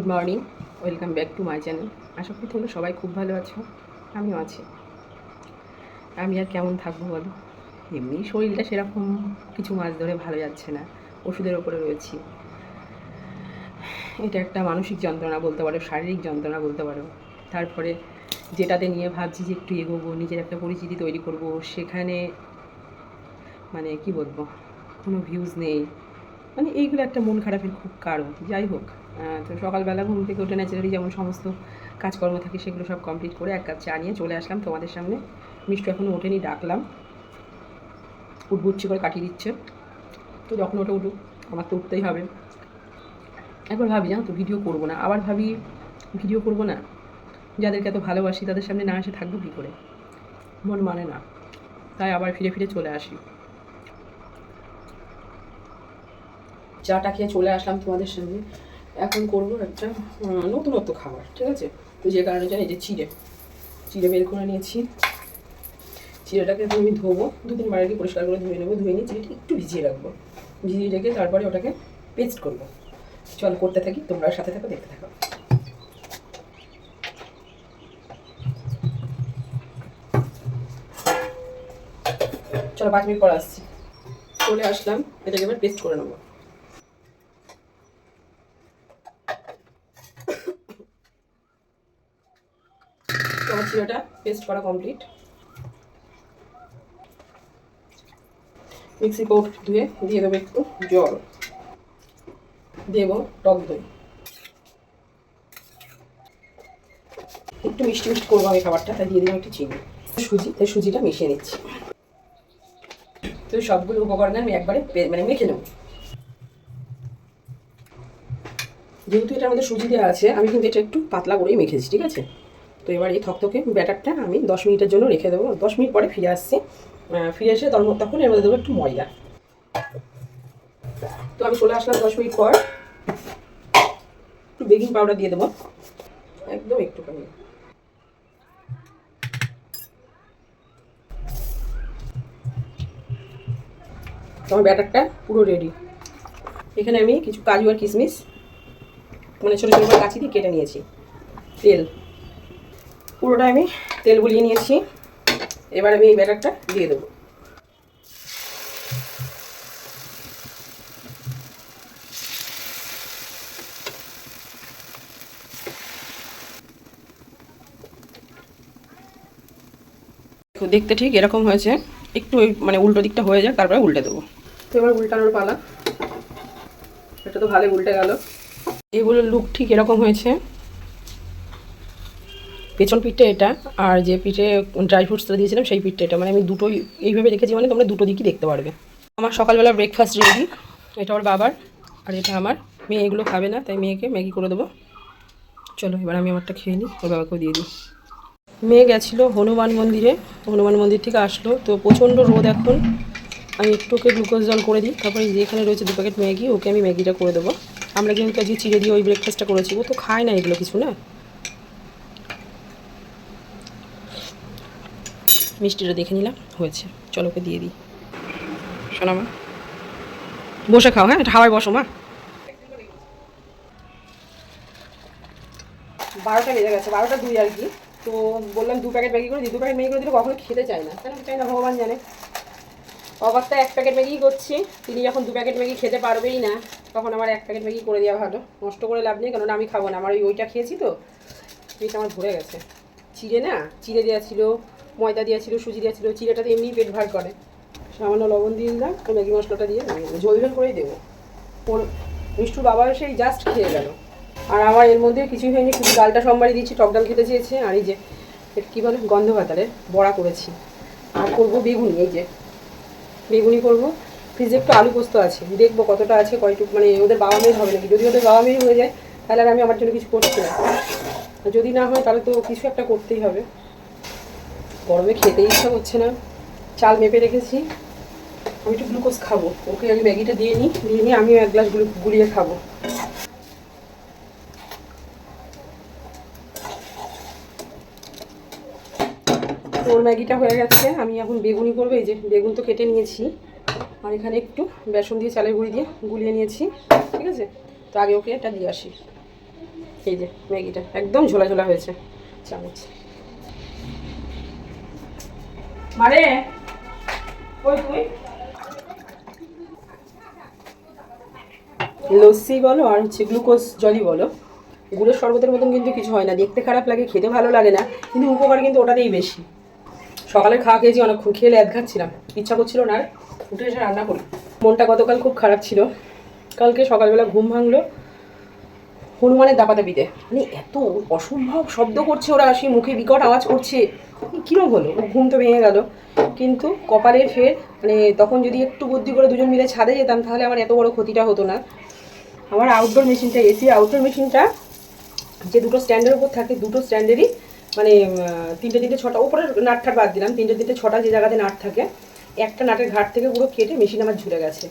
Morning welcome back to my channel আশা করি তোমরা সবাই খুব ভালো আছো। আমিও আছি। আমি আর কেমন থাকব বলো? এমনি শরীরটা সেরকম কিছু মাস ধরে ভালো যাচ্ছে না। ওষুধের ওপরে রয়েছি। এটা একটা মানসিক যন্ত্রণা বলতে পারো, শারীরিক যন্ত্রণা বলতে পারো। তারপরে যেটাতে নিয়ে ভাবছি যে একটু এগোবো, নিজের একটা পরিচিতি তৈরি করব, সেখানে মানে কি বলব? কোনো ভিউজ নেই। মানে এইগুলো একটা মন খারাপের খুব কারণ। যাই হোক। তো সকালবেলা ঘুম থেকে উঠে ন্যাচারালি যেমন সমস্ত কাজকর্ম থাকে সেগুলো সব কমপ্লিট করে এক কাপ চা নিয়ে চলে আসলাম তোমাদের সামনে। মিষ্টি এখনও ওঠেনি, ডাকলাম। উঠবুচ্ছি করে কাটিয়ে দিচ্ছে। তো যখন ওটা উঠুক, আমার তো উঠতেই হবে। একবার ভাবি, জানো তো ভিডিও করব না। আবার ভাবি ভিডিও করব না? যাদেরকে এত ভালোবাসি, তাদের সামনে না এসে থাকব কী করে? মন মানে না। তাই আবার ফিরে ফিরে চলে আসি। চাটা খেয়ে চলে আসলাম তোমাদের সামনে। এখন করব একটা নতুনত্ব খাবার, ঠিক আছে? তো যে কারণে জানি যে চিড়ে চিড়ে বের করে নিয়েছি। চিড়েটাকে আমি ধোবো দু তিনবার আগে পরিষ্কার করে ধুয়ে নেব, ধুয়ে নিয়ে চিড়েটা একটু ভিজিয়ে রাখব। ভিজিয়ে রেখে তারপরে ওটাকে পেস্ট করব। চল, করতে থাকি, তোমরা সাথে থাকো, দেখতে থাকো। চলো, পাঁচ মিনিট পর আসছি। চলে আসলাম, এটাকে এবার পেস্ট করে নেব। তোমার চিড়েটা পেস্ট করা কমপ্লিট মিক্সি কোট ধুয়ে দিয়ে দেবো একটু জল। দেব টক দই। একটু মিষ্টি মিষ্টি করব আমি খাবারটা, তাই দিয়ে দিলাম একটু চিনি। সুজি, তাই সুজিটা মিশিয়ে নিচ্ছি। তো সবগুলো উপকরণ আমি একবারে মানে মেখে নেব। যেহেতু এটার মধ্যে সুজি দেওয়া আছে, আমি কিন্তু এটা একটু পাতলা করেই মেখেছি, ঠিক আছে? তো এবার এই থকথকে ব্যাটারটা আমি দশ মিনিটের জন্য রেখে দেবো। দশ মিনিট পরে ফিরে আসছি। ফিরে এসে তখন এর মধ্যে দেবো একটু ময়দা তো আমি চলে আসলাম দশ মিনিট পর। একটু বেকিং পাউডার দিয়ে দেবো। একদম একটুখানি। আমার ব্যাটারটা পুরো রেডি এখানে আমি কিছু কাজু আর কিশমিশ মানে ছোটো ছোটো করে কাঁচি দিয়ে কেটে নিয়েছি। তেল। পুরোটা আমি তেল গুলিয়ে নিয়েছি। এবার আমি এই ব্যাটারটা দিয়ে দেবো। দেখতে ঠিক এরকম হয়েছে। একটু ওই মানে উল্টো দিকটা হয়ে যাক তারপরে উল্টে দেবো। তো এবার উল্টানোর পালা। এটা তো ভালো উল্টে গেল। এগুলোর লুক ঠিক এরকম হয়েছে। পেছন পিঠটা এটা, আর যে পিঠে ড্রাই ফ্রুটসটা দিয়েছিলাম সেই পিঠটা এটা। মানে আমি দুটোই, এইভাবে রেখেছি মানে তোমরা দুটো দিকই দেখতে পারবে। আমার সকালবেলা ব্রেকফাস্ট রেডি এটা ওর বাবার, আর এটা আমার মেয়ে, এগুলো খাবে না, তাই মেয়েকে ম্যাগি করে দেবো। চলো, এবার আমি আমারটা খেয়ে নিই, ওর বাবাকেও দিয়ে দিই। মেয়ে গেছিল হনুমান মন্দিরে, হনুমান মন্দির থেকে আসলো, তো প্রচণ্ড রোদ এখন। আমি একটু ওকে গ্লুকোজ জল করে দিই, তারপরে যেখানে রয়েছে দু প্যাকেট ম্যাগি, ওকে আমি ম্যাগিটা করে দেবো। আমরা কিন্তু আজকে চিড়ে দিয়ে ওই ব্রেকফাস্টটা করেছি, ও তো খায় না এগুলো কিছু, না? মিষ্টিটা দেখে নিলাম, হয়েছে। চলো ওকে দিয়ে দিই। শোনা মা বসে খাও হ্যাঁ? এটা হাওয়ায় বসো, মা। বারোটা বেজে গেছে, বারোটা দুই আর কি। তো বললাম দু প্যাকেট ম্যাগি করে দিই, দু প্যাকেট ম্যাগি করে দিলে কখনো খেতে চায় না। কেন চাই না, ভগবান জানে। অবাকটা এক প্যাকেট ম্যাগি করছি। তিনি যখন দু প্যাকেট ম্যাগি খেতে পারবেই না, তখন আমার এক প্যাকেট ম্যাগি করে দেওয়া ভালো। নষ্ট করে লাভ নেই, কেননা আমি খাব না। আমার ওই ওইটা খেয়েছি তো পেট আমার ভরে গেছে। চিড়ে না? চিড়ে দেওয়া ছিল ময়দা দেওয়া ছিল সুজি দেওয়া ছিল চিড়েটাতে এমনি পেট ভার করে। সামান্য লবণ দিয়ে দিলাম ম্যাগি মশলাটা দিয়ে। ঝোল ঝোল করেই দেবো। ওর মিষ্টুর বাবা সেই জাস্ট খেয়ে গেল। আর আমার এর মধ্যে কিছুই হয়নি, শুধু ডালটা সোমবারই দিচ্ছি টক ডাল খেতে চেয়েছে, আর এই যে এটা কী বলে গন্ধ ভাতারের বড়া করেছি। আর করব বেগুনি, এই যে। বেগুনি করব। ফ্রিজে একটু আলু পোস্ত আছে, দেখব কতটা আছে, কয়টুক মানে ওদের বাবা মেয়ের হবে নাকি? যদি ওদের বাবা মেয়ের হয়ে যায়, তাহলে আর আমি আমার জন্য কিছু করছি না। যদি না হয়, তাহলে তো কিছু একটা করতেই হবে। গরমে খেতে ইচ্ছা হচ্ছে না। চাল মেপে রেখেছি। আমি একটু গ্লুকোজ খাব। ওকে আমি ম্যাগিটা দিয়ে নিই। দিয়ে নিয়ে আমিও এক গ্লাসগুলো গুলিয়ে খাব। ওর ম্যাগিটা হয়ে গেছে। আমি এখন বেগুনি করব। এই যে বেগুন তো কেটে নিয়েছি। আর এখানে একটু বেসন দিয়ে চালের গুঁড়ি দিয়ে গুলিয়ে নিয়েছি। ঠিক আছে? তো আগে ওকে এটা দিয়ে আসি। এই যে ম্যাগিটা। একদম ঝোলা ঝোলা হয়েছে। চামচ। মারে। ওই তুই? লস্যি বলো আর হচ্ছে গ্লুকোজ জলই বলো। গুড়ের শরবতের মতন কিন্তু কিছু হয় না, দেখতে খারাপ লাগে, খেতে ভালো লাগে না, কিন্তু উপকার কিন্তু ওটাতেই বেশি। সকালে খাওয়া খেয়েছি, অনেক অনেকক্ষণ খেয়ে ল্যাদ খাচ্ছিলাম। ইচ্ছা করছিল না, আর উঠে এসে রান্না করি। মনটা গতকাল খুব খারাপ ছিল। কালকে সকালবেলা ঘুম ভাঙলো হনুমানের দাপাদাপিতে। মানে এত অসম্ভব শব্দ করছে ওরা আসি মুখে বিকট আওয়াজ করছে। কীরকম হলো? ঘুম তো ভেঙে গেল। কিন্তু কপালের ফের মানে তখন যদি একটু বুদ্ধি করে দুজন মিলে ছাদে যেতাম, তাহলে আমার এত বড় ক্ষতিটা হতো না। আমার আউটডোর মেশিনটা এসি আউটডোর মেশিনটা যে দুটো স্ট্যান্ডের উপর থাকে, দুটো স্ট্যান্ডেরই মানে তিনটে তিনটে, ছটা উপরে নাটটা বাদ দিলাম, তিনটে তিনটে, ছটা যে জায়গাতে নাট থাকে, একটা নাটের ঘাট থেকে পুরো কেটে মেশিন আমার ঝুলে গেছে।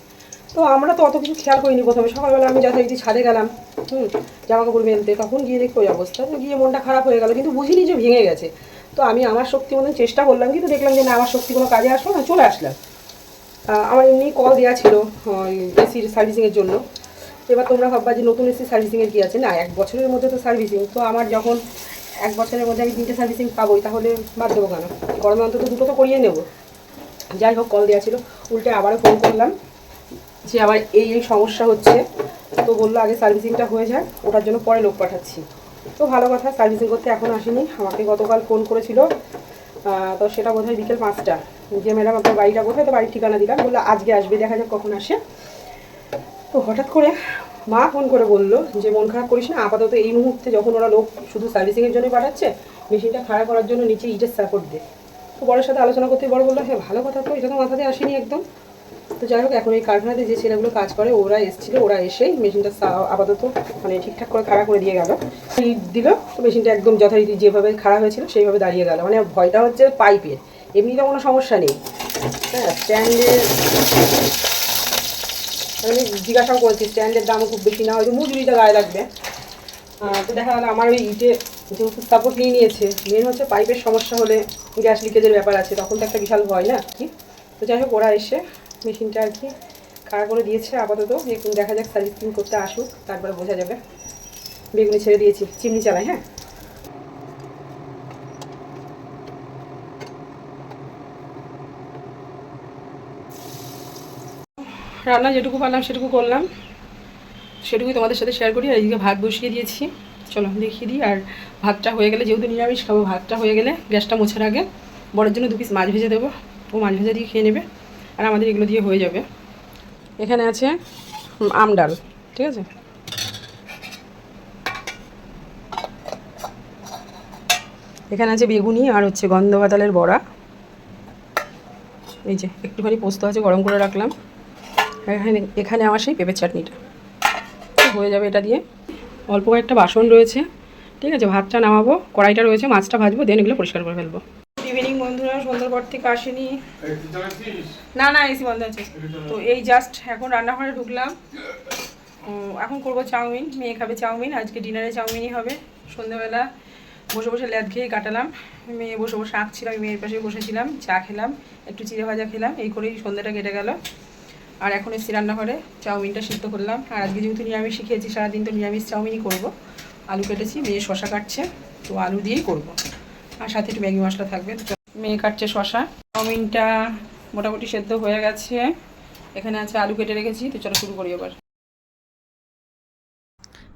তো আমরা তো অত কিছু খেয়াল করিনি প্রথমে। সকালবেলা আমি যথারীতি ছাদে গেলাম, হুম জামা কাপড় মেলতে। তখন গিয়ে দেখি ওই অবস্থা। তো গিয়ে মনটা খারাপ হয়ে গেল, কিন্তু বুঝিনি যে ভেঙে গেছে। তো আমি আমার শক্তি মতন চেষ্টা করলাম, কিন্তু দেখলাম যে না, আমার শক্তি কোনো কাজে আসলো না, চলে আসলাম। আমার এমনি কল দেওয়া ছিল এসির সার্ভিসিংয়ের জন্য। এবার তোমরা ভাববা যে নতুন এসি সার্ভিসিংয়ের কী আছে? না, এক বছরের মধ্যে তো সার্ভিসিং তো আমার যখন এক বছরের মধ্যে আমি তিনটে সার্ভিসিং পাবোই, তাহলে বাদ দেবো কেন? গরমে অন্তত দুটো তো করিয়ে নেব। যাই হোক কল দেওয়া ছিল। উল্টে আবারও ফোন করলাম যে আমার এই এই সমস্যা হচ্ছে। তো বলল আগে সার্ভিসিংটা হয়ে যায় ওটার জন্য পরে লোক পাঠাচ্ছি। তো ভালো কথা সার্ভিসিং করতে এখন আসেনি। আমাকে গতকাল ফোন করেছিল। তো সেটা বোধহয় বিকেল পাঁচটা। যে ম্যাডাম আপনার বাড়িটা কোথায় তো বাড়ির ঠিকানা দিলাম। বলল, আজকে আসবে, দেখা যাক কখন আসে। তো হঠাৎ করে মা ফোন করে বলল যে, মন খারাপ করিস না, আপাতত এই মুহূর্তে যখন ওরা লোক শুধু সার্ভিসিংয়ের জন্য পাঠাচ্ছে মেশিনটা খারাপ করার জন্য নিচে ইটের সাপোর্ট দে। তো বড়ের সাথে আলোচনা করতে বড় বলল হ্যাঁ ভালো কথা তো, এটা তো মাথাতে আসেনি একদম। তো যাই হোক, এখন এই কারখানাতে যে ছেলেগুলো কাজ করে, ওরা এসেছিল, ওরা এসেই মেশিনটা আপাতত মানে ঠিকঠাক করে খাড়া করে দিয়ে গেল। ইট দিল তো মেশিনটা একদম যথারীতি যেভাবে খাড়া হয়েছিল, সেইভাবে দাঁড়িয়ে গেল। মানে ভয়টা হচ্ছে পাইপের। এমনিতে কোনো সমস্যা নেই। হ্যাঁ স্ট্যান্ডের আমি জিজ্ঞাসাও করেছি, স্ট্যান্ডের দামও খুব বেশি না, হয়তো মজুরিটা গায়ে লাগবে। তো দেখা গেলো আমার ওই ইটে যেহেতু সাপোর্ট নিয়ে নিয়েছে মেন হচ্ছে পাইপের সমস্যা হলে গ্যাস লিকেজের ব্যাপার আছে, তখন তো একটা বিশাল ভয় না কি? তো যাই হোক, ওরা এসে মেশিনটা আর কি খাড়া করে দিয়েছে, আপাতত। দেখা যাক সার্ভিসিং করতে আসুক, তারপরে বোঝা যাবে। বেগুনি ছেড়ে দিয়েছি, চিমনি চালাই হ্যাঁ? রান্না যেটুকু পারলাম, সেটুকু করলাম। সেটুকুই তোমাদের সাথে শেয়ার করি, আর এদিকে ভাত বসিয়ে দিয়েছি। চলো, দেখিয়ে দিই, আর ভাতটা হয়ে গেলে, যেহেতু নিরামিষ, খাব ভাতটা হয়ে গেলে, গ্যাসটা মোছার আগে। বড়ের জন্য দু পিস মাছ ভেজে দেবো। ও মাছ ভেজে দিয়ে খেয়ে নেবে। আর আমাদের এগুলো দিয়ে হয়ে যাবে। এখানে আছে উম, আম ডাল ঠিক আছে? এখানে আছে বেগুনি আর হচ্ছে গন্ধ পাতালের বড়া। এই যে একটুখানি পোস্ত আছে গরম করে রাখলাম। এখানে এখানে আমার সেই পেঁপের চাটনিটা। হয়ে যাবে এটা দিয়ে। অল্প কয়েকটা বাসন রয়েছে ঠিক আছে? ভাতটা নামাবো কড়াইটা রয়েছে মাছটা ভাজবো দেন এগুলো পরিষ্কার করে ফেলব। সন্ধ্যার পর থেকে আসেনি। না না এসি বন্ধ আছে। তো এই জাস্ট এখন রান্নাঘরে ঢুকলাম। এখন করব চাউমিন। মেয়ে খাবে চাউমিন। আজকে ডিনারে চাউমিনই হবে। সন্ধ্যাবেলা বসে বসে ল্যাদ খেয়ে কাটালাম। মেয়ে বসে বসে আঁকছিল আমি মেয়ের পাশে বসেছিলাম চা খেলাম একটু চিড়ে ভাজা খেলাম এই করেই সন্ধ্যাটা কেটে গেল। আর এখন এসছি রান্নাঘরে চাউমিনটা সিদ্ধ করলাম। আর আজকে যেহেতু নিরামিষ শিখেছি সারাদিন তো নিরামিষ চাউমিনই করব। আলু কেটেছি মেয়ে শশা কাটছে তো আলু দিয়েই করব। আর সাথে একটু ম্যাগি মশলা থাকবে। মেয়ে কাটছে শশা। চাউমিনটা মোটামুটি সেদ্ধ হয়ে গেছে। এখানে আছে আলু কেটে রেখেছি, তো চলো শুরু করি এবার।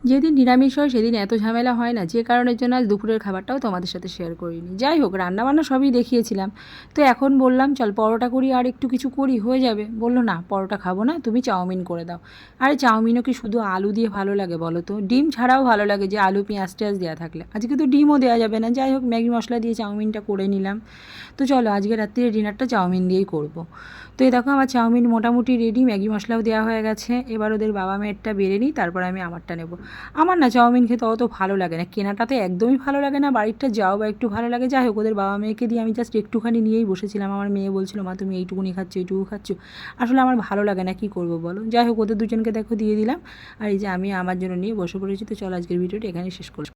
যেদিন নিরামিষ হয়, সেদিন এত ঝামেলা হয় না। যে কারণের জন্য আজ দুপুরের খাবারটাও তোমাদের সাথে শেয়ার করিনি। যাই হোক, রান্নাবান্না সবই দেখিয়েছিলাম। তো এখন বললাম, চল পরোটা করি আর একটু কিছু করি। হয়ে যাবে। বলল, না, পরোটা খাব না, তুমি চাউমিন করে দাও। আরে চাউমিনও কি শুধু আলু দিয়ে ভালো লাগে বলো তো? ডিম ছাড়াও ভালো লাগে যে আলু, পেঁয়াজ টেয়াজ দেওয়া থাকলে। আজকে তো ডিমও দেওয়া যাবে না। যাই হোক, ম্যাগি মশলা দিয়ে চাউমিনটা করে নিলাম। তো চলো, আজকে রাত্রিরে ডিনারটা চাউমিন দিয়েই করব। তো এই দেখো, আমার চাউমিন মোটামুটি রেডি ম্যাগি মশলাও দেওয়া হয়ে গেছে। এবার ওদের বাবা মেয়েরটা বেড়ে নিই, তারপর আমি আমারটা নেব। আমার না চাউমিন খেতে অত ভালো লাগে না। কেনাটাতে একদমই ভালো লাগে না, বাড়িরটা যাও বা একটু ভালো লাগে, যাই হোক, ওদের বাবা মেয়েকে দিয়ে আমি জাস্ট একটুখানি নিয়েই বসেছিলাম। আমার মেয়ে বলছিল, মা, তুমি এইটুকুনি খাচ্ছ, এইটুকু খাচ্ছ। আসলে আমার ভালো লাগে না, কি করব বলো? যাই হোক, ওদের দুজনকে দেখো দিয়ে দিলাম। আর এই যে আমি আমার জন্য নিয়ে বসে পড়েছি, তো চলো আজকের ভিডিওটি এখানে শেষ করছি।